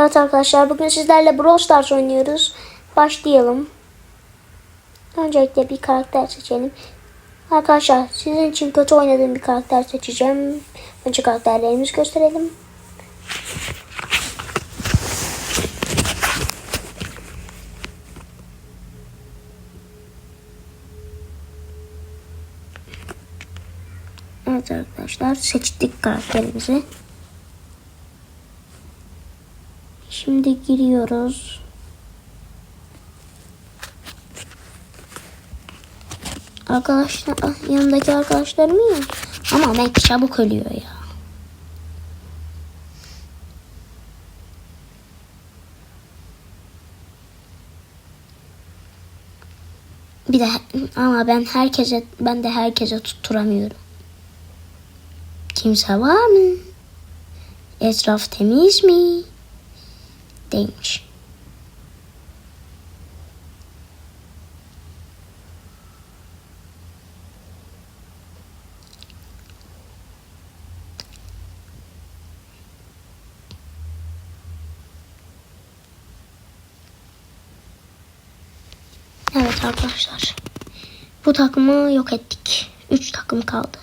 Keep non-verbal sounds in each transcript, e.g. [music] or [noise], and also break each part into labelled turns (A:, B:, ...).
A: Evet arkadaşlar bugün sizlerle Brawl Stars oynuyoruz. Başlayalım. Öncelikle bir karakter seçelim. Arkadaşlar sizin için kötü oynadığım bir karakter seçeceğim. Önce karakterlerimizi gösterelim. Evet arkadaşlar seçtik karakterimizi. Şimdi giriyoruz. Arkadaşlar ah, yanındaki arkadaşlarım iyi. Ama Mac çabuk ölüyor ya. Bir de ama ben herkese ben de herkese tutturamıyorum. Kimse var mı? Etraf temiz mi? Değilmiş. Evet arkadaşlar. Bu takımı yok ettik. Üç takım kaldı.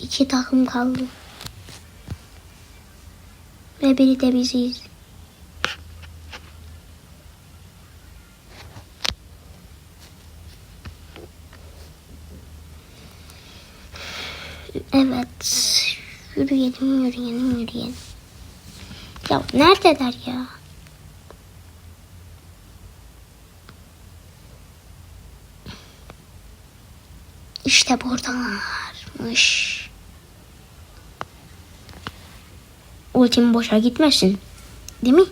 A: İki takım kaldı. Ve biri de biziz. Evet. Yürüyelim, yürüyelim, yürüyelim. Ya neredeler ya? İşte buradalarmış. Ultim boşa gitmesin. Değil mi?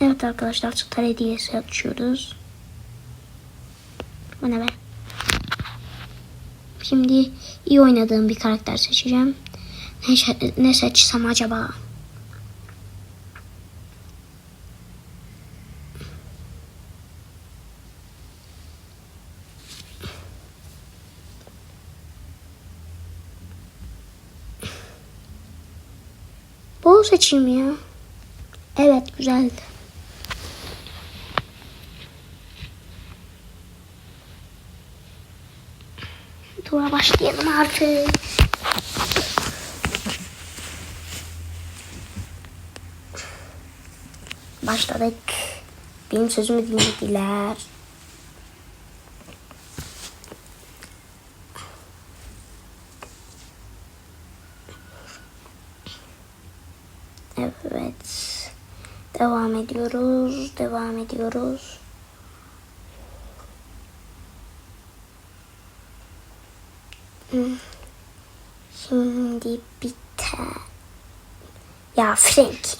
A: Evet arkadaşlar star hediyesi açıyoruz. Bu ne be? Şimdi iyi oynadığım bir karakter seçeceğim. Ne, ne seçsem acaba? Bol seçeyim ya. Evet güzeldi. Tura başlayalım artık. Başladık. Benim sözümü dinlediler. Evet. Devam ediyoruz. Devam ediyoruz. Şimdi biter. Ya Frank.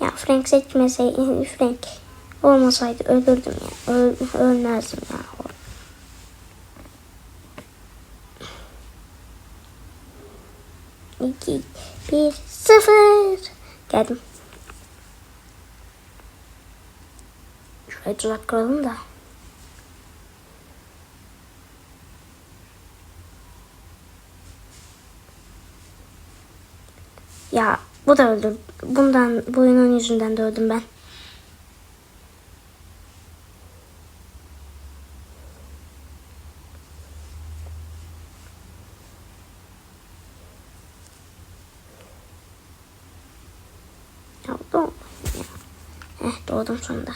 A: Ya Frank seçmeseydi [laughs] Frank olmasaydı ölürdüm ya. Öl, ölmezdim ya. İki, bir, sıfır. Geldim. Şuraya tuzak kuralım da. Ya bu da öldü. Bundan, bu oyunun yüzünden de öldüm ben. Ya doğmadım ya. Eh doğdum sonunda.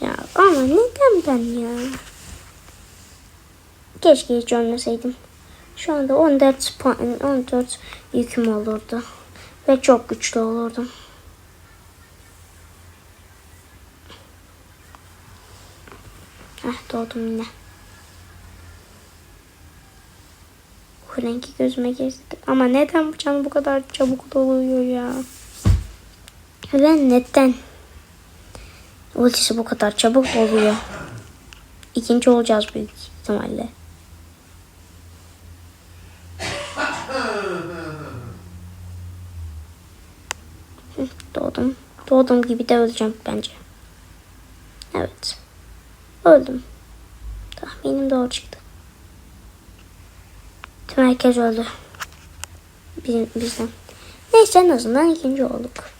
A: Ya ama neden ben ya? Keşke hiç ölmeseydim. Şu anda 14 puan, 14 yüküm olurdu. Ve çok güçlü olurdum. Heh doğdum yine. Rengi gözüme gezdi. Ama neden bu canı bu kadar çabuk doluyor ya? Ve neden? Ultisi bu kadar çabuk doluyor. İkinci olacağız büyük ihtimalle. Doğdum. Doğduğum gibi de öleceğim bence. Evet. Öldüm. Tahminim doğru çıktı. Tüm herkes öldü. Bizden. Neyse en azından ikinci olduk.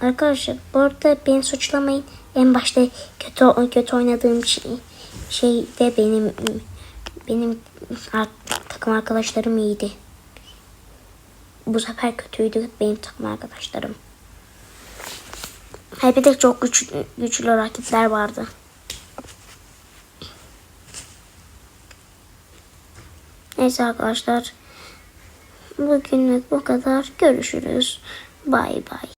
A: Arkadaşlar bu arada beni suçlamayın. En başta kötü kötü oynadığım şey, şey de benim benim takım arkadaşlarım iyiydi. Bu sefer kötüydü benim takım arkadaşlarım. De çok güçlü, güçlü rakipler vardı. Neyse arkadaşlar. Bugünlük bu kadar. Görüşürüz. Bay bay.